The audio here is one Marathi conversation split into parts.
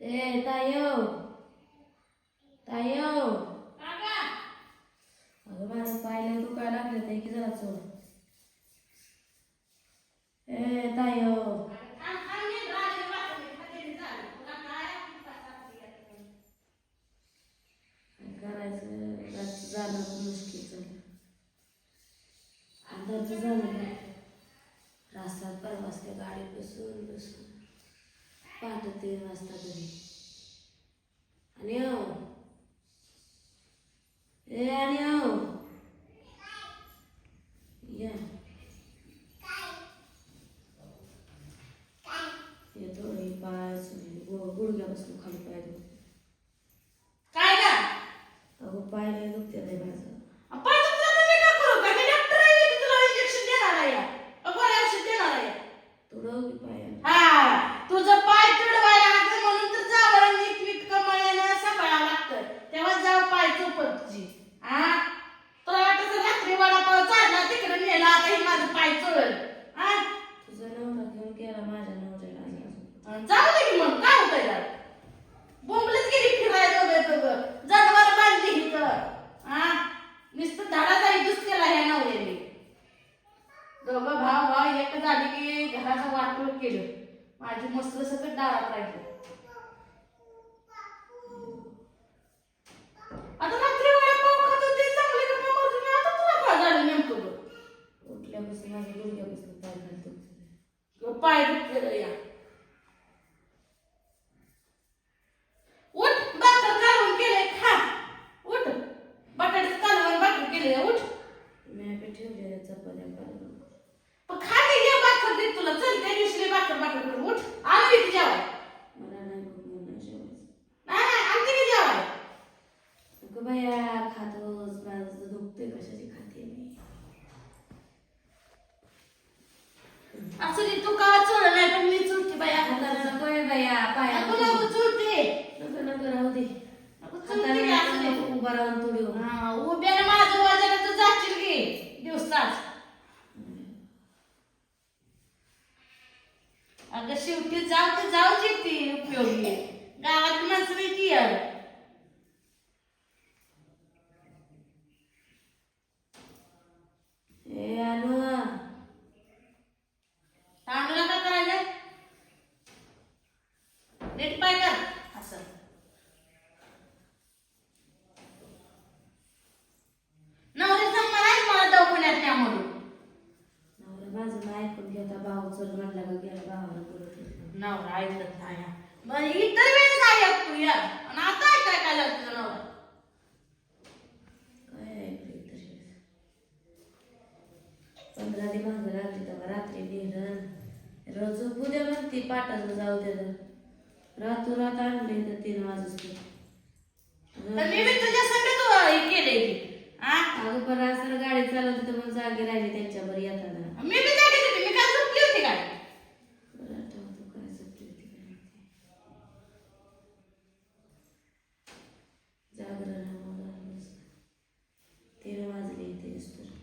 ए तायो. तायो. अगं माझं पायला दुखायला लागलं ते की जरा चोड ए तायो काय करायचं रातचं जाणं पण मुश्किल झालं अंदाज झालं नाही रास्त्यात परवास त्या गाडीत बसून बसून पहाटे तीन वाजता घरी आणि हो ए आणि हो या हे थोडी पाय गुडघ्यापासून खाली पाय दुखते काय का अगो पाय नाही दुखते नाही माझं आपण तुमचं मी काय करू का मी डॉक्टर आहे मी तुला इंजेक्शन देणार आहे गोळ्या औषध देणार आहे तुडव की पाय हा तुझं पाय तुडवायला लागतं म्हणून तर जावं नीट नीट कमळ्यानं सांभाळावं लागतं तेव्हा जाव पाय चोपत तुझी हा तुला वाटत रात्री वडापाव चालला तिकडे नेला आता हे माझं पाय चोळल हा तुझा नवरा गेला माझ्या नवऱ्याला आज दे की मग काय होतंय यार? बोंबलत गेली फिरायला दोघं दोघं जनावर बांधली तर हा नुसतं धाडा युज दुस केला ह्या नवऱ्याने. दोघं भाव भाव एक झाली की घराचं वाटोळ केलं. माझी मस्त सगळं दारात राहिलं आता रात्री वडापाव खात होते चांगले गप्पा मारत होते. आता तुला काय झालं नेमकं बघ? उठल्यापासून माझ्या गुडघ्यापासून पाय खाली दुखते ग पाय दुखलेलं या उठ भाकर कालवण केलंय खा उठ बटाट्याचं कालवण भाकर केलंय उठ मी आपे ठेवलेल्या चपात्या काढून पण खा की घे भाकर दे तुला चल त्या दिवशी भाकर भाकर कर उठ आम्ही किती जेवाय मला नाही भूक म्हणून नाही जेवायचं नाही नाही आमची किती जेवाय अगं बाया खातोस माझं दुखते कशाची खाते मी असं दे तू का चोळ नाही पण मी चुलती बाया हाताला नको आहे बाया पाया नको नको चुलते नको नको राहू दे नको चुलते की असं हाताला दे नको उभा राहून थोडी उभा. हा उभ्याला माझं वजन तू जाशील की? दिवसाच अगं शेवटी जाऊ तर जाऊच येते उपयोगी. गावात माणसं की यार ए आलो तांदूळ का करायचं नीट पाय कर असं नवऱ्याचा मलाच मला दवाखान्यात न्या म्हणून नवरा माझं नाही ऐकून घेता भाऊ चल म्हणला का गेला भावाला बोलत. नवरा ऐकत नाही. मग इतर वेळेस ऐक तू या आणि आता ऐकाय काय लागतं तुझा नवरा. काय ऐकलं तरी पंधरा दिवस मागं लागली तेव्हा रात्री नेलं. रोज उद्या म्हणती पाटाचं जाऊ दे रातू रात आणले तर तीन वाजता. तर मी बी तुझ्या संग तू हे केले की. हा अगं पण असं गाडी चालवत होतं मग जागी राहिली त्यांच्यावर येताना. मी काय झोपली होती काय बरं आठवतो काय झोपली होती काय माहिती. जागरण झालं तीन वाजले तेच तर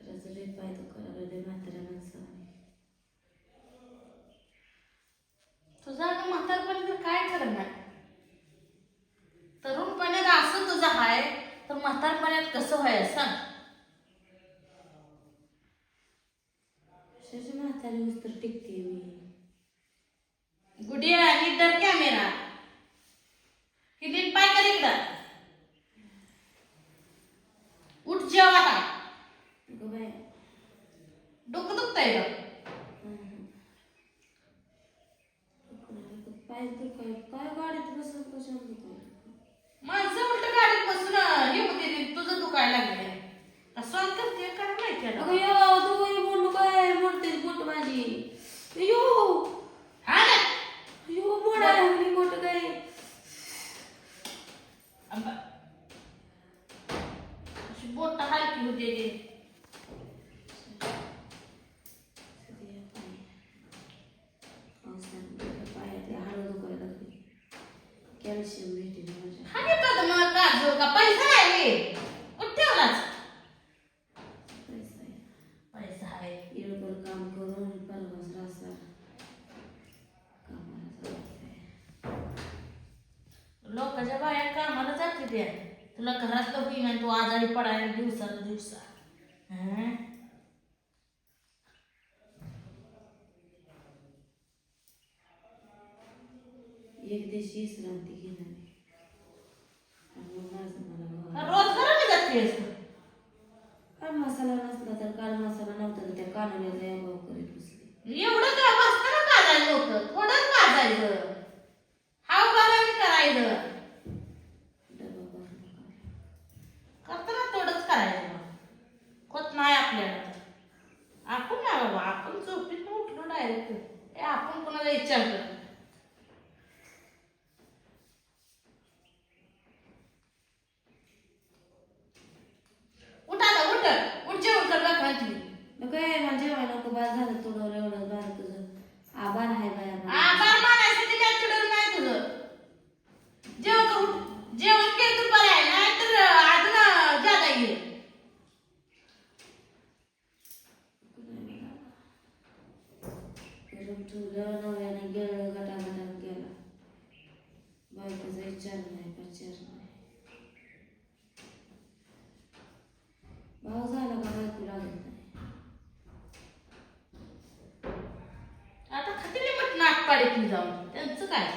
खरंच लय पाय दुखायला लागले म्हाताऱ्या माणसाने तुझं आता म्हातारपणी तर काय नाही? तरुणपणात असं तुझं हाय तर म्हातारपणात कसं व्हाय सांग कशाची म्हातारी उस्तर टिकते मी. गुडी आणि तर कॅमेरा ही नीट पाय कर इकडं. उठ जेव डोकं दुखतंय का? पाय दुखाय काय गाडीत बसून कशाला दुखाय माणसं उलट गाडीत बसून हे होते ते तुझं दुखायला लागले असं करते काय माहिती अगं आता. यो तू काय मोडते बोट माझी. यो हा ना. यो बोट काय पैसा आहे काम करून लोकांच्या कामाला जाते ते तुला घरात तर होईना तू आजारी पडायला दिवसाला दिवसा. एक देशी श्रांती रोज घराला जातेस कान मसाला नसला तर कान मसाला नव्हता तर त्या कानोल्याचा अभाव करीत बसले. एवढं का होतं? थोडंच हाव करायचं. करताना थोडंच करायचं मग. होत नाही आपल्याला. आपण नाही बाबा आपण झोपीत उठलो डायरेक्ट आपण कोणाला विचार करतो उठ आता उठ उठ जेवण कर बघ खायची मग काय मला जेवायला नको बाद झालं थोडं एवढं बार तुझं आभार आहे बाया आभार मानायसाठी काय चिडवलं नाही तुझं जेवण कर उठ. जेवण केलं तर बरं आहे नाही तर अजून जागा येईल करून ठेवलं नव्याने गेलं गटागटा गेला बायकोचा विचार नाही प्रचार नाही भाव झाला का बायको लागत नाही आता खातील म्हटलं आटपाडीत जाऊन त्यांचं काय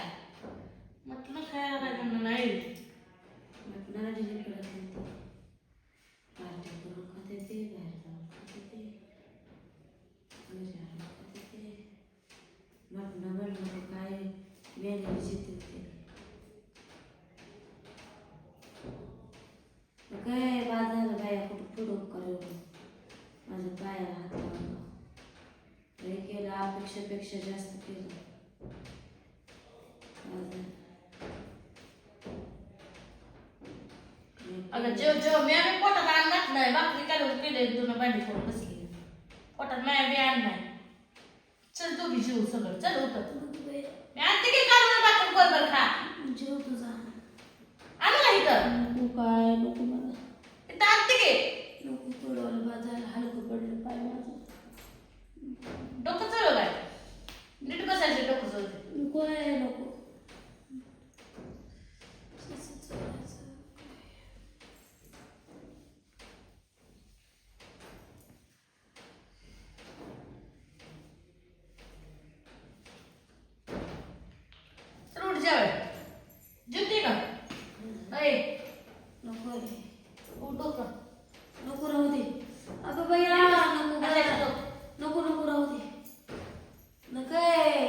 म्हटलं खायला काय म्हणणं नाही मटणाला डिली पडत नाही ते पार्ट्या करून खाते ते बाहेर जाऊन खाते ते घरी आणून खाते ते मटणं म्हणलं काय मेलेली जिथे काय बाद झालं बाया कुठं पुढं करून माझ्या पायाला हात लावला हे केलं अपेक्षापेक्षा जास्त केलं बाद अगं जेव जेव मी आम्ही पोटात आण घातलंय भाकरी काय केले दोन भांडी करून बसली पोटात माया बी आण नाही चल तू बी जेव सगळं. चल उतर मी आणते की काढून खा जेव तुझा आणू का इथं? नको काय नको मला. आणते की. नको बाजायला हलकं पडलं पाय माझं डोकं चढव काय नीट बसायचं डोकं चढवते नको आहे नको असं चालायचं. जेवाय जेवते का? अय नको. उठ डोकं नको राहू दे. अगं बया नको. नको नको राहू दे. नको आहे.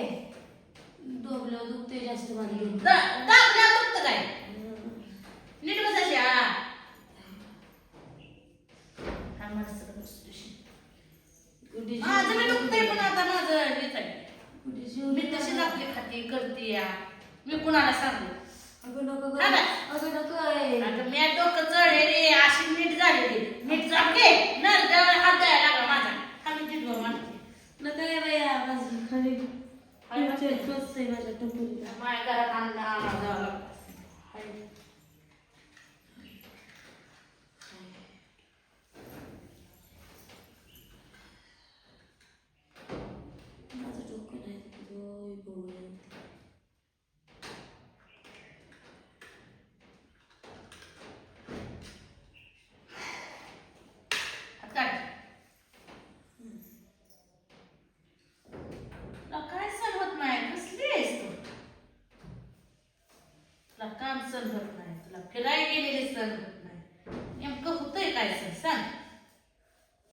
डोबलं दुखते जास्त माझं डोकं. दा- दाबल्या दुखतं काय? नीट बसायची हा माझं मी जीव- दुखतंय पण आता माझं जीव मी तशीच आपली खाती करते या मी कुणाला सांगू? अगं नको गं. हा ना. अगं नको आहे. अगं मी डोकं चढे रे अशी नीट झालेली. नीट जागे नर त्यावर हात द्यायला लागला माझा. मी तिथं म्हणते नको आहे बया माझी खाली. टोच आहे माझ्या टपोरीला. माझ्या घरात आणला जावं